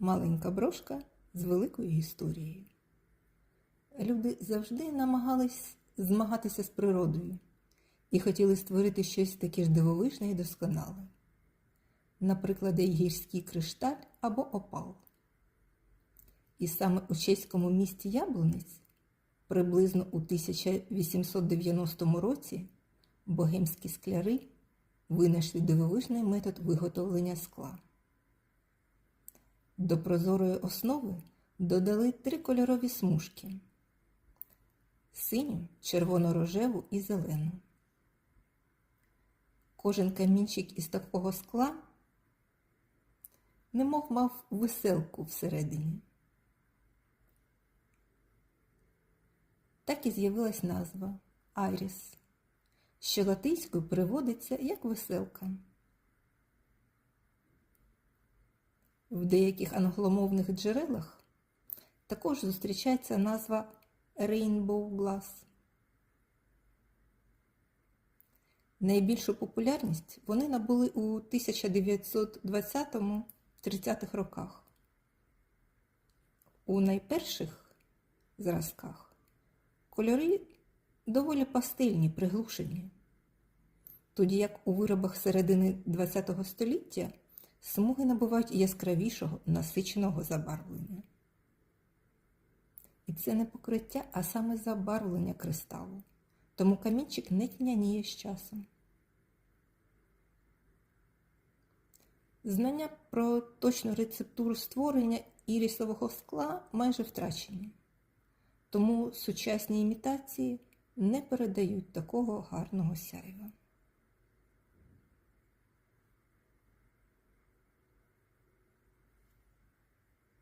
маленька брошка з великою історією. Люди завжди намагались змагатися з природою і хотіли створити щось таке ж дивовижне і досконале. Наприклад, гірський кришталь або опал. І саме у чеському місті Яблунець приблизно у 1890 році богемські скляри винайшли дивовижний метод виготовлення скла. До прозорої основи додали три кольорові смужки синю, червоно-рожеву і зелену. Кожен камінчик із такого скла немов мав веселку всередині. Так і з'явилась назва Айріс, що латинською переводиться як веселка. В деяких англомовних джерелах також зустрічається назва Rainbow Glass. Найбільшу популярність вони набули у 1920-30-х роках. У найперших зразках кольори доволі пастильні, приглушені, тоді як у виробах середини ХХ століття смуги набувають яскравішого насиченого забарвлення. І це не покриття, а саме забарвлення кристалу, тому камінчик не тьмяніє з часом. Знання про точну рецептуру створення ірісового скла майже втрачені, тому сучасні імітації не передають такого гарного сяйва.